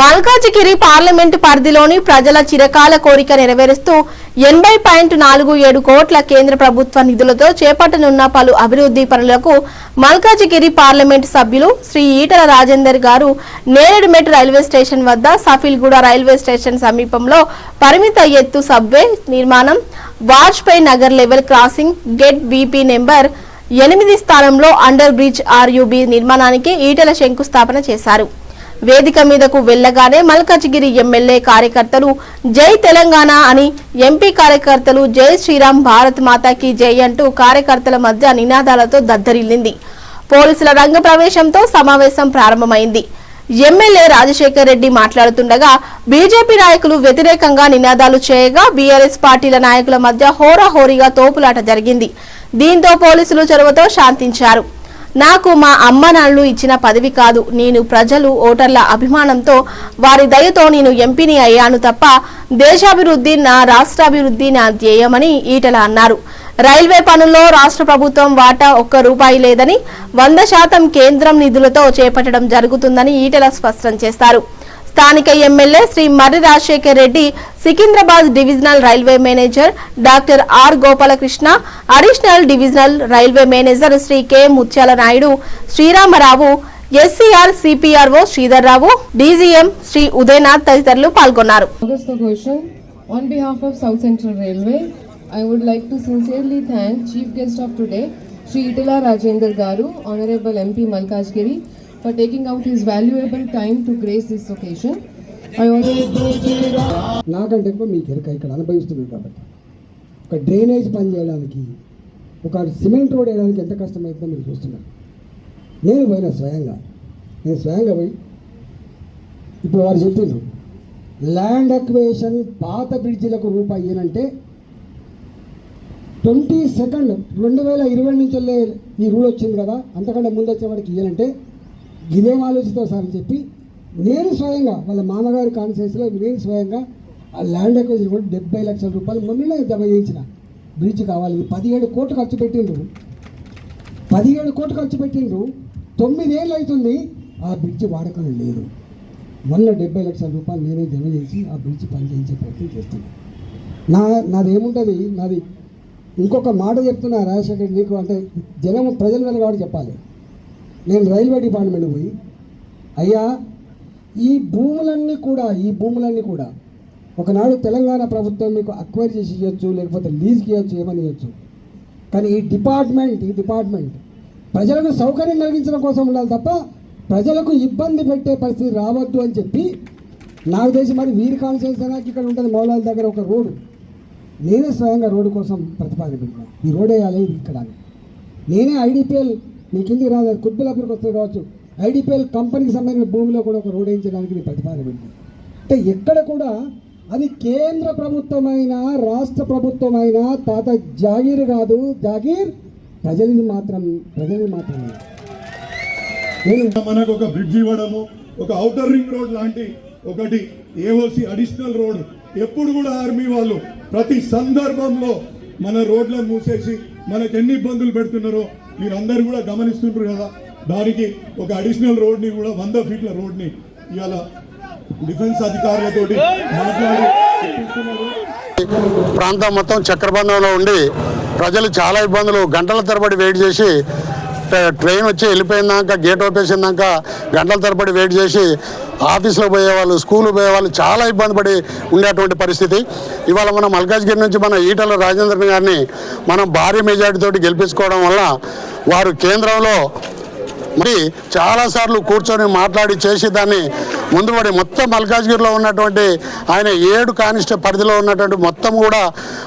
Malkajgiri parliament పరిధిలోని ప్రజల చిరకాల కోరిక నెరవేరుస్తూ ఎనభై పాయింట్ నాలుగు ఏడు కోట్ల కేంద్ర ప్రభుత్వ నిధులతో చేపట్టనున్న పలు అభివృద్ధి పనులకు మల్కాజిగిరి పార్లమెంటు సభ్యులు శ్రీ ఈటల రాజేందర్ గారు నేరేడుమెట్ రైల్వే స్టేషన్ వద్ద సఫీల్గూడ రైల్వే స్టేషన్ సమీపంలో పరిమిత ఎత్తు సబ్వే నిర్మాణం Vajpayee Nagar level crossing gate BP number ఎనిమిది స్థానంలో అండర్ బ్రిడ్జ్ ఆర్యూబీ నిర్మాణానికి ఈటల శంకుస్థాపన చేశారు. వేదిక మీదకు వెళ్ళగానే మల్కజ్గిరి ఎమ్మెల్యే కార్యకర్తలు జై తెలంగాణ అని ఎంపీ కార్యకర్తలు జై శ్రీరామ్ భారత్ మాతాకి జై అంటూ కార్యకర్తల మధ్య నినాదాలతో దద్దరిల్లింది. పోలీసుల రంగ ప్రవేశంతో సమావేశం ప్రారంభమైంది. ఎమ్మెల్యే రాజశేఖర్ రెడ్డి మాట్లాడుతుండగా బీజేపీ నాయకులు వ్యతిరేకంగా నినాదాలు చేయగా బీఆర్ఎస్ పార్టీల నాయకుల మధ్య హోరాహోరీగా తోపులాట జరిగింది. దీంతో పోలీసులు చొరవతో శాంతించారు. నాకు మా అమ్మ నాన్నలు ఇచ్చిన పదవి కాదు. నేను ప్రజలు ఓటర్ల అభిమానంతో వారి దయతో నేను ఎంపీని అయ్యాను తప్ప దేశాభివృద్ధి నా రాష్ట్రాభివృద్ధి నా ధ్యేయమని ఈటల అన్నారు. రైల్వే పనుల్లో రాష్ట్ర ప్రభుత్వం వాటా ఒక్క రూపాయి లేదని వంద శాతం కేంద్రం నిధులతో చేపట్టడం జరుగుతుందని ఈటల స్పష్టం చేశారు స్థానిక MLA Shri Marri Rajasekhar Reddy Secunderabad divisional railway manager doctor R Gopalakrishna additional divisional railway manager Shri K Muthyala Naidu Sriramarao SCR CPRO Sridhar Rao DGM Shri Udayanath తదితరులు పాల్గొన్నారు. For taking out his valuable time to grace this occasion. నాకంటే ఎక్కువ మీకు ఎరక ఇక్కడ అనుభవిస్తుంది కాబట్టి. ఒక drainage పని చేయడానికి ఒక సిమెంట్ రోడ్ వేయడానికి ఎంత కష్టమవుతుందో మీరు చూస్తున్నారు. నేను పోయినా స్వయంగా. నేను స్వయంగా పోయి ఇప్పుడు వారు చెప్పిండ్రు ల్యాండ్ అక్వేషన్ పాత బ్రిడ్జిలకు రూపాయి ఇయ్యనంటే ట్వంటీ సెకండ్ రెండు వేల ఇరవై నుంచి ఈ రూల్ వచ్చింది కదా అంతకంటే ముందు వచ్చేవాడికి ఇయ్యనంటే ఇదేం ఆలోచిస్తావు సార్ అని చెప్పి నేను స్వయంగా వాళ్ళ మామగారి కాన్ఫరెన్స్లో నేను స్వయంగా ఆ ల్యాండ్ అక్వేషన్ కూడా డెబ్బై లక్షల రూపాయలు మొన్ననే జమ చేయించిన. బ్రిడ్జ్ కావాలి. పదిహేడు కోట్లు ఖర్చు పెట్టిండ్రు. పదిహేడు కోట్లు ఖర్చు పెట్టిండ్రు. తొమ్మిదేళ్ళు అవుతుంది. ఆ బ్రిడ్జ్ వాడకం లేదు. మొన్న డెబ్బై లక్షల రూపాయలు నేనే జమ చేసి ఆ బ్రిడ్జ్ పని చేయించే ప్రయత్నం చేస్తున్నాను నా నాదేముంటుంది? నాది ఇంకొక మాట చెప్తున్నా రాజశేఖర్ నీకు అంటే జనం ప్రజల మీద కాబట్టి చెప్పాలి. నేను రైల్వే డిపార్ట్మెంట్ పోయి అయ్యా ఈ భూములన్నీ కూడా ఈ భూములన్నీ కూడా ఒకనాడు తెలంగాణ ప్రభుత్వం మీకు అక్వైర్ చేసి ఇవ్వచ్చు లేకపోతే లీజ్కి ఇవ్వచ్చు ఏమని ఇవ్వచ్చు కానీ ఈ డిపార్ట్మెంట్ ఈ డిపార్ట్మెంట్ ప్రజలకు సౌకర్యం కలిగించడం కోసం ఉండాలి తప్ప ప్రజలకు ఇబ్బంది పెట్టే పరిస్థితి రావద్దు అని చెప్పి నాకు తెలిసి మరి వీరి కాన్సెన్స్ నాకు ఇక్కడ ఉంటుంది మౌలాల దగ్గర ఒక రోడ్డు. నేనే స్వయంగా రోడ్డు కోసం ప్రతిపాదన పెట్టినా. ఈ రోడ్ వేయాలి ఇక్కడ నేనే ఐడిపిఎల్ మీ కిందికి రాదు? అది కుత్బులాపూర్కి వస్తుంది కావచ్చు. ఐడిపిఎల్ కంపెనీకి సంబంధించిన భూమిలో కూడా ఒక రోడ్ వేయించడానికి నీ ప్రతిపాదన ఉంది అంటే ఎక్కడ కూడా అది కేంద్ర ప్రభుత్వమైన రాష్ట్ర ప్రభుత్వమైన తాత జాగీర్ కాదు. జాగీర్ ప్రజలని మాత్రం ప్రజలని మాత్రమే మనకు ఒక బ్రిడ్జ్ ఇవ్వడము ఒక ఔటర్ రింగ్ రోడ్ లాంటి ఒకటి ఏఓసి అడిషనల్ రోడ్ ఎప్పుడు కూడా ఆర్మీ వాళ్ళు ప్రతి సందర్భంలో మన రోడ్లను మూసేసి మనకు ఎన్ని ఇబ్బందులు పెడుతున్నారో మీరందరూ కూడా గమనిస్తుంటారు కదా దానికి ఒక అడిషనల్ రోడ్ని కూడా వంద ఫీట్ల రోడ్ని ఇవాళ డిఫెన్స్ అధికారులతోటి మాట్లాడి ప్రాంతం మొత్తం చక్రబంధంలో ఉండి ప్రజలు చాలా ఇబ్బందులు గంటల తరబడి వెయిట్ చేసి ట్రైన్ వచ్చి వెళ్ళిపోయిందాక గేట్ ఓపేసిందాక గంటల తరబడి వెయిట్ చేసి ఆఫీస్లో పోయేవాళ్ళు స్కూల్ పోయేవాళ్ళు చాలా ఇబ్బంది పడి ఉండేటువంటి పరిస్థితి. ఇవాళ మనం మల్కాజ్గిరి నుంచి మన ఈటల రాజేంద్రన్ గారిని మనం భారీ మెజార్టీతోటి గెలిపించుకోవడం వల్ల వారు కేంద్రంలో మరి చాలాసార్లు కూర్చొని మాట్లాడి చేసి దాన్ని ముందుపడి మొత్తం మల్కాజ్గిరిలో ఉన్నటువంటి ఆయన ఏడు కానిస్ట పరిధిలో ఉన్నటువంటి మొత్తం కూడా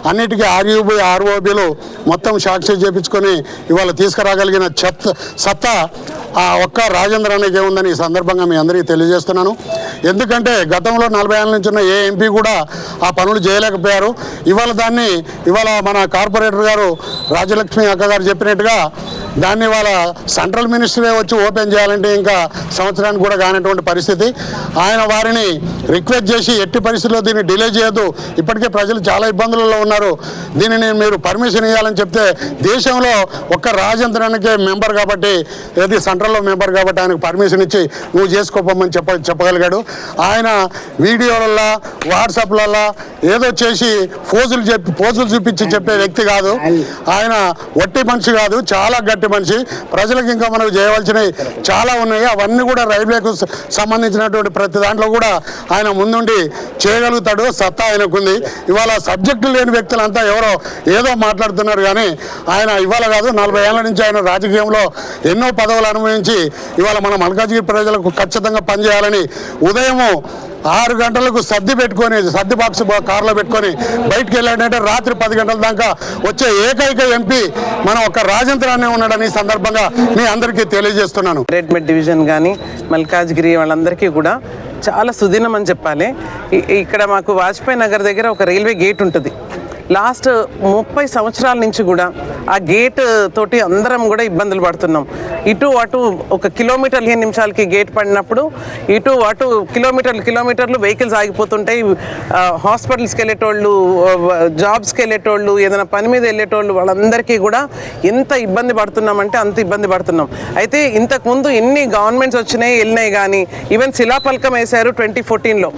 అన్నిటికీ ఆర్యూబీ ఆర్ఓబీలు మొత్తం సాక్షి చేపించుకొని ఇవాళ తీసుకురాగలిగిన చెత్త సత్తా ఆ ఒక్క రాజేంద్ర అనేది ఏముందని ఈ సందర్భంగా మీ అందరికీ తెలియజేస్తున్నాను. ఎందుకంటే గతంలో నలభై ఏళ్ళ నుంచి ఉన్న ఏ ఎంపీ కూడా ఆ పనులు చేయలేకపోయారు. ఇవాళ దాన్ని ఇవాళ మన కార్పొరేటర్ గారు రాజలక్ష్మి అక్క గారు చెప్పినట్టుగా దాన్ని వాళ్ళ సెంట్రల్ మినిస్టరే వచ్చి ఓపెన్ చేయాలంటే ఇంకా సంవత్సరానికి కూడా కానటువంటి పరిస్థితి. ఆయన వారిని రిక్వెస్ట్ చేసి ఎట్టి పరిస్థితుల్లో దీన్ని డిలే చేయొద్దు. ఇప్పటికే ప్రజలు చాలా ఇబ్బందులలో ఉన్నారు. దీనిని మీరు పర్మిషన్ ఇవ్వాలని చెప్తే దేశంలో ఒక్క రాజేంద్రానికే మెంబర్ కాబట్టి ఏది సెంట్రల్లో మెంబర్ కాబట్టి ఆయనకు పర్మిషన్ ఇచ్చి నువ్వు చేసుకోపోమని చెప్ప చెప్పగలిగాడు. ఆయన వీడియోలల్లా వాట్సాప్లల్లా ఏదో చేసి ఫోజులు చెప్పి ఫోజులు చూపించి చెప్పే వ్యక్తి కాదు. ఆయన వట్టి మనిషి కాదు చాలా గట్టి మనిషి. ప్రజలకు ఇంకా మనకు చేయవలసినవి చాలా ఉన్నాయి. అవన్నీ కూడా రైల్వేకు సంబంధించినటువంటి ప్రతి దాంట్లో కూడా ఆయన ముందుండి చేయగలుగుతాడు. సత్తా ఆయనకుంది. ఇవాళ సబ్జెక్టు లేని వ్యక్తులంతా ఎవరో ఏదో మాట్లాడుతున్నారు కానీ ఆయన ఇవాళ కాదు నలభై ఏళ్ళ నుంచి ఆయన రాజకీయంలో ఎన్నో పదవులు అనుభవించి ఇవాళ మన మల్కాజ్గిరి ప్రజలకు ఖచ్చితంగా పనిచేయాలని ఉదయము ఆరు గంటలకు సర్ది పెట్టుకొని సర్ది బాక్స్ కార్లో కారులో పెట్టుకొని బయటకు వెళ్ళాడంటే రాత్రి పది గంటల దాకా వచ్చే ఏకైక ఎంపీ మన ఒక రాజేంద్రాన్ని ఉన్నాడని సందర్భంగా మీ అందరికీ తెలియజేస్తున్నాను. ట్రీట్మెంట్ డివిజన్ కానీ మల్కాజ్గిరి వాళ్ళందరికీ కూడా చాలా సుదినం అని చెప్పాలి. ఇక్కడ మాకు వాజ్పేయి నగర్ దగ్గర ఒక రైల్వే గేట్ ఉంటుంది. లాస్ట్ ముప్పై సంవత్సరాల నుంచి కూడా ఆ గేట్ తోటి అందరం కూడా ఇబ్బందులు పడుతున్నాం. ఇటు అటు ఒక కిలోమీటర్ పదిహేను నిమిషాలకి గేట్ పడినప్పుడు ఇటు అటు కిలోమీటర్లు కిలోమీటర్లు వెహికల్స్ ఆగిపోతుంటాయి. హాస్పిటల్స్కి వెళ్ళేటోళ్ళు జాబ్స్కి వెళ్ళేటోళ్ళు ఏదైనా పని మీద వెళ్ళేటోళ్ళు వాళ్ళందరికీ కూడా ఎంత ఇబ్బంది పడుతున్నామంటే అంత ఇబ్బంది పడుతున్నాం. అయితే ఇంతకుముందు ఎన్ని గవర్నమెంట్స్ వచ్చినాయి వెళ్ళినాయి కానీ ఈవెన్ శిలాఫలకం వేశారు ట్వంటీ ఫోర్టీన్లో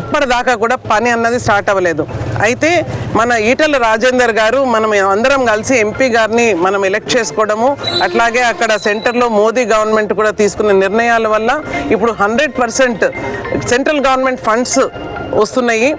ఇప్పటిదాకా కూడా పని అన్నది స్టార్ట్ అవ్వలేదు. అయితే మన ఈటల రాజేందర్ గారు మనం అందరం కలిసి ఎంపీ గారిని మనం ఎలక్ట్ చేసుకోవడము అట్లాగే అక్కడ సెంటర్ సెంటర్లో మోదీ గవర్నమెంట్ కూడా తీసుకున్న నిర్ణయాల వల్ల ఇప్పుడు hundred percent central government funds వస్తున్నాయి.